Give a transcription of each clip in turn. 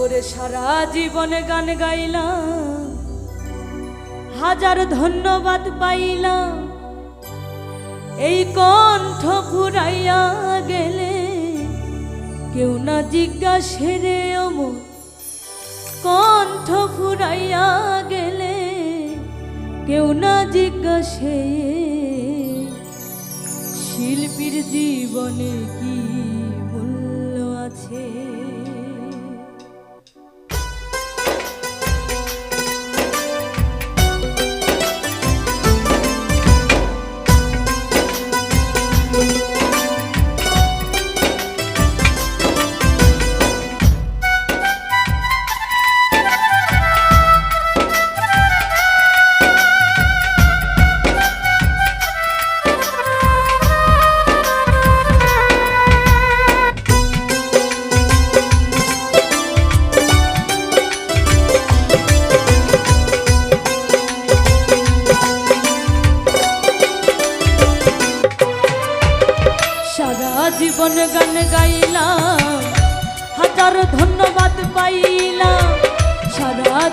ওরে সারা জীবনে গান গাইলাম, হাজার ধন্যবাদ পাইলাম। এই কণ্ঠ ঘুরাইয়া গেলে কেউ না জিজ্ঞাসে রে অমর। কণ্ঠ ঘুরাইয়া গেলে কেউ না জিজ্ঞাসে, শিল্পীর জীবনে কি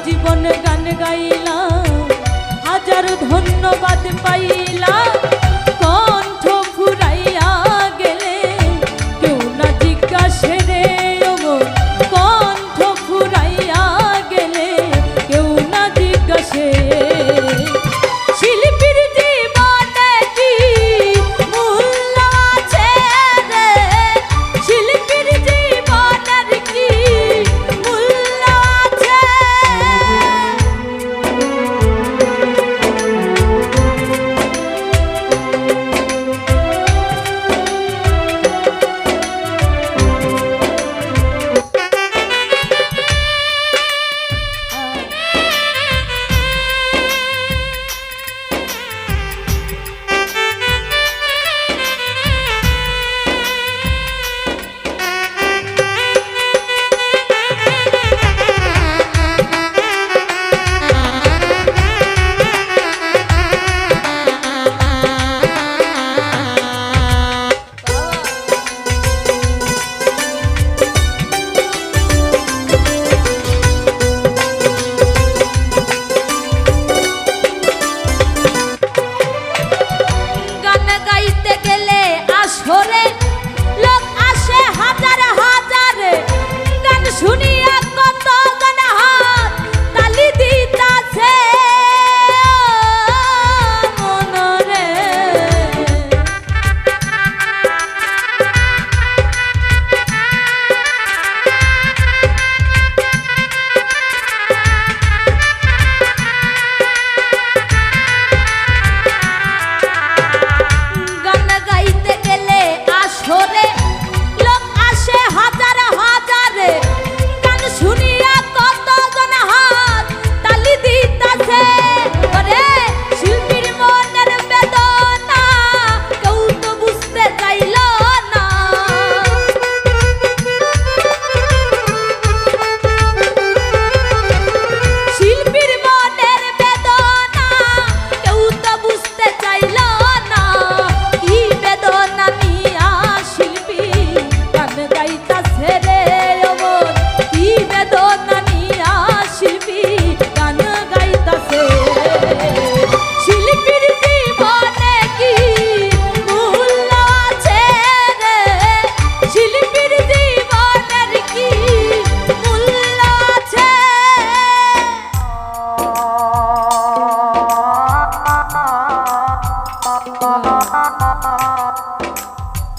জীবন গান গাই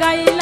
গায়ে